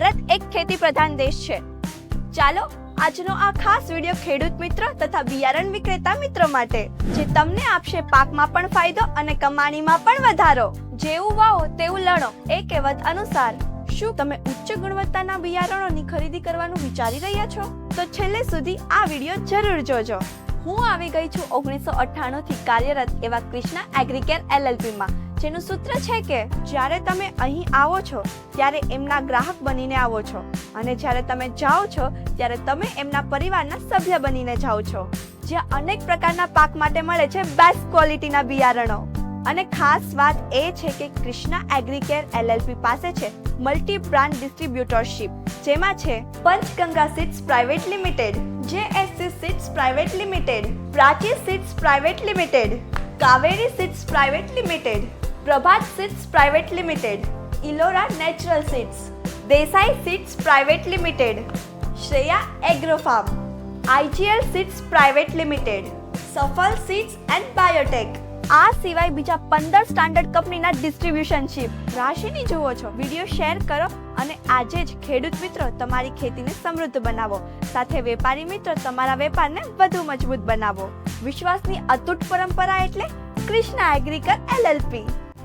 ભારત એક ખેતી પ્રધાન દેશ છે. ચાલો, આજનો આ ખાસ વિડિયો ખેડૂત મિત્ર તથા બિયારણ વિક્રેતા મિત્રો માટે, જે તમને આપશે પાકમાં પણ ફાયદો અને કમાણીમાં પણ વધારો. જેવું વાવો તેવું લણો, એ કહેવત અનુસાર, શું તમે ઉચ્ચ ગુણવત્તાના બિયારણોની ખરીદી કરવાનું વિચારી રહ્યા છો? તો છેલ્લે સુધી આ વિડિયો જરૂર જોજો. હું આવી ગઈ છું ઓગણીસો અઠ્ઠાણું થી કાર્યરત એવા કૃષ્ણા એગ્રીકેર એલએલપી માં જેનું સૂત્ર છે કે જ્યારે તમે અહીં આવો છો, ત્યારે એમના ગ્રાહક બનીને આવો છો. અને જ્યારે તમે જાઓ છો, ત્યારે તમે એમના પરિવારના સભ્ય બનીને જાઓ છો. જ્યાં અનેક પ્રકારના પાક માટે મળે છે બેસ્ટ ક્વોલિટીના બિયારણો. અને ખાસ વાત એ છે કે કૃષ્ણા એગ્રીકેર એલએલપી પાસે છે મલ્ટી બ્રાન્ડ ડિસ્ટ્રીબ્યુટરશિપ જેમાં છે Panchganga seeds private limited, JSC seeds private limited, Prachi seeds private limited, Kaveri seeds private limited. Prabhat seeds private limited, Ellora natural seeds, Desai seeds private limited, Shreya agrofarm IGL seeds private limited, Safal seeds and biotech. આ સિવાય બીજા પંદર standard કંપનીના ડિસ્ટ્રીબ્યુશનશીપ. રાશિની જુઓ છો, video share કરો અને આજે જ ખેડૂત મિત્રો તમારી ખેતીને સમૃદ્ધ બનાવો. સાથે વેપારી મિત્રો તમારા વેપારને વધુ મજબૂત બનાવો. વિશ્વાસની અતૂટ પરંપરા એટલે કૃષ્ણા એગ્રીકર એલએલપી.